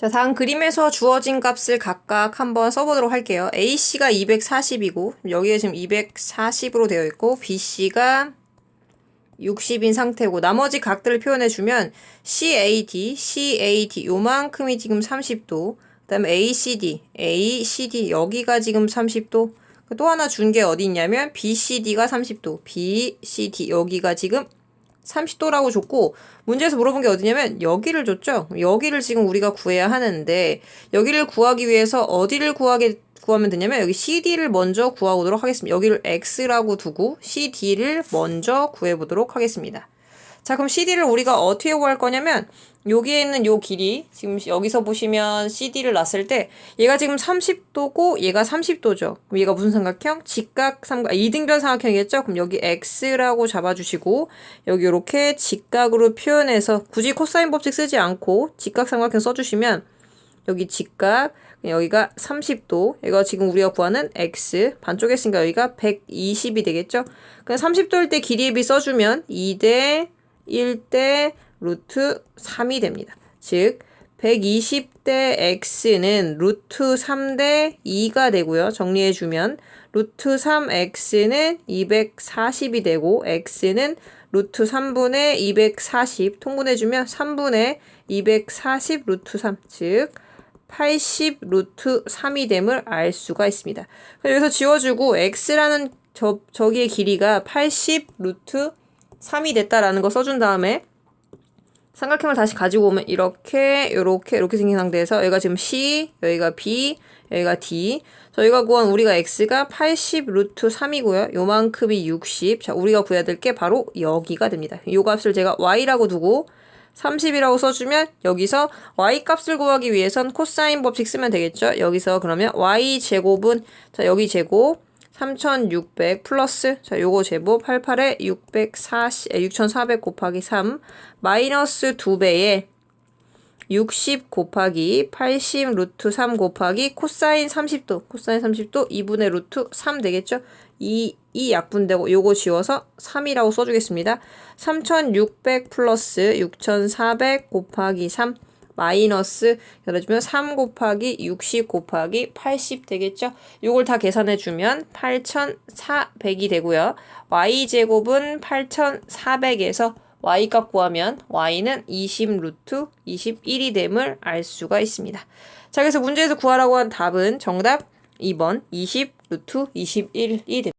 자, 다음 그림에서 주어진 값을 각각 한번 써보도록 할게요. A씨가 240이고, 여기에 지금 240으로 되어 있고, B씨가 60인 상태고, 나머지 각들을 표현해주면, CAD, CAD, 요만큼이 지금 30도, 그 다음에 ACD, ACD, 여기가 지금 30도, 또 하나 준 게 어디 있냐면, BCD가 30도, BCD, 여기가 지금 30도라고 줬고 문제에서 물어본 게 어디냐면 여기를 줬죠. 여기를 지금 우리가 구해야 하는데 여기를 구하기 위해서 어디를 구하게 구하면 되냐면 여기 CD를 먼저 구하도록 하겠습니다. 여기를 X라고 두고 CD를 먼저 구해 보도록 하겠습니다. 자, 그럼 CD를 우리가 어떻게 구할 거냐면 여기에 있는 요 길이 지금 여기서 보시면 CD를 놨을 때 얘가 지금 30도고 얘가 30도죠. 그럼 얘가 무슨 삼각형? 직각 삼각 아, 이등변 삼각형이겠죠? 그럼 여기 X라고 잡아주시고 여기 이렇게 직각으로 표현해서 굳이 코사인 법칙 쓰지 않고 직각 삼각형 써주시면 여기 직각 여기가 30도 얘가 지금 우리가 구하는 x 반쪽에 있으니까 여기가 120이 되겠죠 그냥 30도일 때 길이의 비 써주면 2대 1대 루트 3이 됩니다 즉 120대 x는 루트 3대 2가 되고요 정리해주면 루트 3x는 240이 되고 x는 루트 3분의 240 통분해주면 3분의 240 루트 3 즉 80 루트 3이 됨을 알 수가 있습니다. 여기서 지워주고 x라는 저, 저기의 길이가 80 루트 3이 됐다라는 거 써준 다음에 삼각형을 다시 가지고 오면 이렇게 이렇게 이렇게 생긴 상태에서 여기가 지금 C, 여기가 B, 여기가 D 저희가 구한 우리가 x가 80 루트 3이고요. 요만큼이 60. 자, 우리가 구해야 될 게 바로 여기가 됩니다. 요 값을 제가 y라고 두고 30이라고 써주면 여기서 y 값을 구하기 위해선 코사인 법칙 쓰면 되겠죠. 여기서 그러면 y 제곱은 자 여기 제곱 3600 플러스 자 요거 제곱 88에 640 6400 곱하기 3 마이너스 2배에 60 곱하기 80 루트 3 곱하기 코사인 30도 코사인 30도 2분의 루트 3 되겠죠? 이, 이 약분되고 요거 지워서 3이라고 써주겠습니다. 3600 플러스 6400 곱하기 3 마이너스 열어주면 3 곱하기 60 곱하기 80 되겠죠? 요걸 다 계산해 주면 8400이 되고요. y제곱은 8400에서 y값 구하면 y는 20 루트 21이 됨을 알 수가 있습니다. 자, 그래서 문제에서 구하라고 한 답은 정답 2번 20 루트 21이 됩니다.